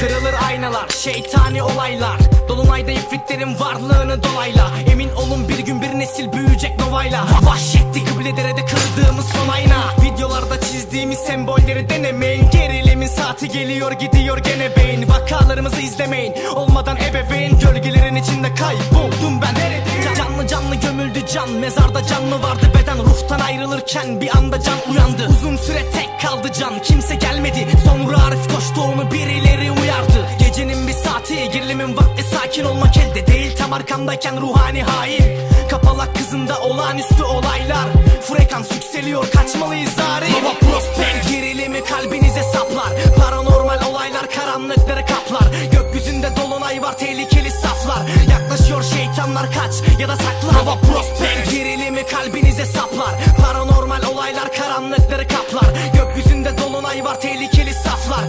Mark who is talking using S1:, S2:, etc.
S1: Kırılır aynalar, şeytani olaylar. Dolunayda ifritlerin varlığını dolayla. Emin olun bir gün bir nesil büyüyecek novayla. Vahşetti kıblelere de kırdığımız son ayna. Videolarda çizdiğimiz sembolleri denemeyin. Gerilimin saati geliyor gidiyor gene beyin. Vakalarımızı izlemeyin. Olmadan ebeveyn Gölgelerin içinde kayboldum ben. Can- Canlı canlı gömüldü can. Mezarda can mı vardı? Beden Ruhtan ayrılırken bir anda can uyandı. Uzun süre tek kaldı can. Kimse gelmedi. Sonra Arif koştu onu bir Beygirlimin vakti sakin olmak elde değil. Tam arkamdayken ruhani hain. Kapalak kızında olağanüstü olaylar. Frekans yükseliyor kaçmalıyız zari. Gerilimi kalbinize saplar. Paranormal olaylar karanlıkları kaplar. Gökyüzünde dolunay var tehlikeli saflar. Yaklaşıyor şeytanlar kaç ya da saklan. Baba Prospect Gerilimi kalbinize saplar. Paranormal olaylar karanlıkları kaplar. Gökyüzünde dolunay var tehlikeli saflar.